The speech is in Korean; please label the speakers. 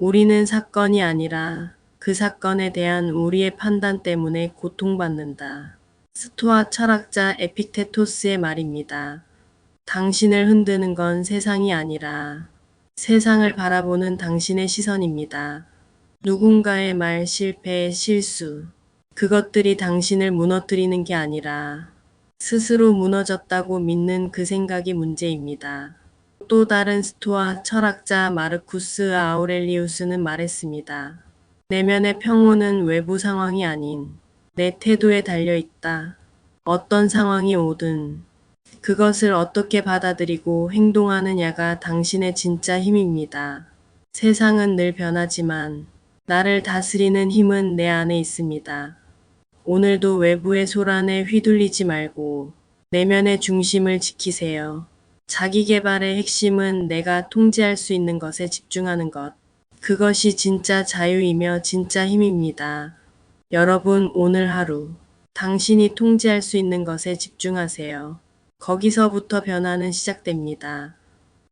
Speaker 1: 우리는 사건이 아니라 그 사건에 대한 우리의 판단 때문에 고통받는다. 스토아 철학자 에픽테토스의 말입니다. 당신을 흔드는 건 세상이 아니라 세상을 바라보는 당신의 시선입니다. 누군가의 말, 실패, 실수. 그것들이 당신을 무너뜨리는 게 아니라 스스로 무너졌다고 믿는 그 생각이 문제입니다. 또 다른 스토아 철학자 마르쿠스 아우렐리우스는 말했습니다. 내면의 평온은 외부 상황이 아닌 내 태도에 달려 있다. 어떤 상황이 오든 그것을 어떻게 받아들이고 행동하느냐가 당신의 진짜 힘입니다. 세상은 늘 변하지만 나를 다스리는 힘은 내 안에 있습니다. 오늘도 외부의 소란에 휘둘리지 말고 내면의 중심을 지키세요. 자기 개발의 핵심은 내가 통제할 수 있는 것에 집중하는 것. 그것이 진짜 자유이며 진짜 힘입니다. 여러분, 오늘 하루 당신이 통제할 수 있는 것에 집중하세요. 거기서부터 변화는 시작됩니다.